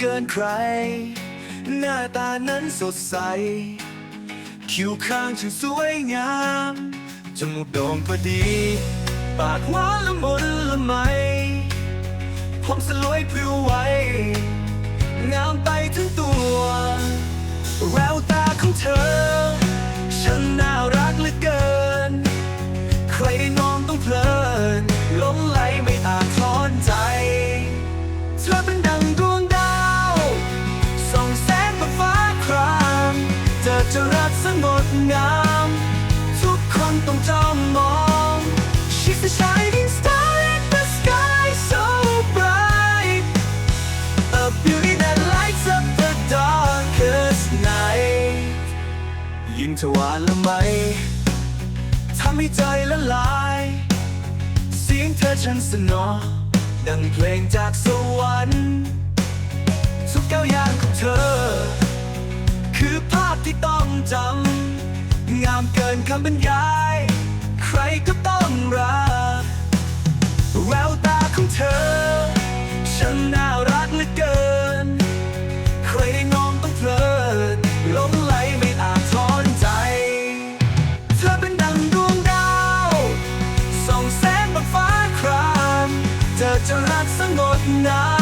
เกินใคร หน้าตานั้นสดใส คิ้วข้างถึงสวยงามจมูกโด่งพอดี ปากหวานละมุนละไม ผมสลวยผิวไหวงามไปทั้งตัว แววตาของเธอ อจะรักสงดงาม ทุกคนต้องจ้องมอง She's a shining star in the sky so bright A beauty that lights up the darkest night ยิ่งเธอหวานละไหมทำให้ใจละลาย เสียงเธอฉันสนอ ดังเพลงจากสวรรค์ทุกก้าวย่างของเธอ จำ งามเกินคำบรรยาย ใครก็ต้องรัก แววตาของเธอฉันน่ารักเหลือเกิน ใครได้มองต้องเพลินหลงไหลไม่อาจถอนใจ เธอเป็นดังดวงดาวส่องแสงบนฟ้าคราม เธอจะรักสงดงาม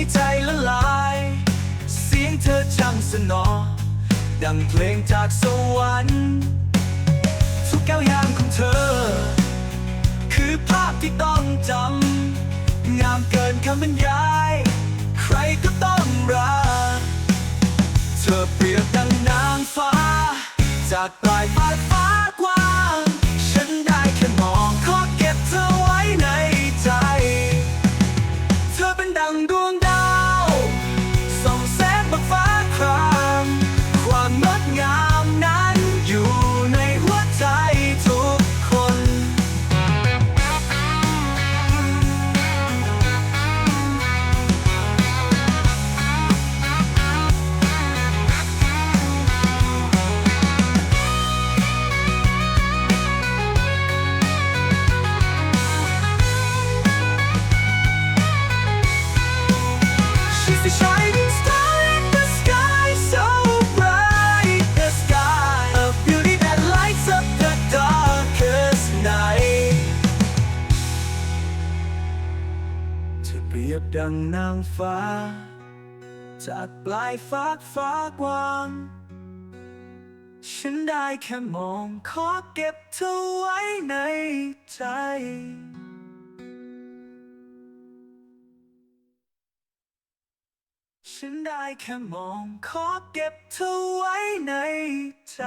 ให้ใจละลาย เสียงเธอช่างสนอ ดังเพลงจากสวรรค์ทุกก้าวย่างของเธอ คือภาพที่ต้องจำงามเกินคำบรรยาย ใครก็ต้องรักเธอเปรียบดังนางฟ้า จากปลายฟ้า She's a shining star in the sky, so bright. The sky, a beauty that lights up the darkest night. เธอเปรียบดังนางฟ้า จากปลายฟ้าฟ้ากว้างฉันได้แค่มองขอเก็บเธอไว้ในใจ ฉันได้แค่มองขอเก็บเธอไว้ในใจ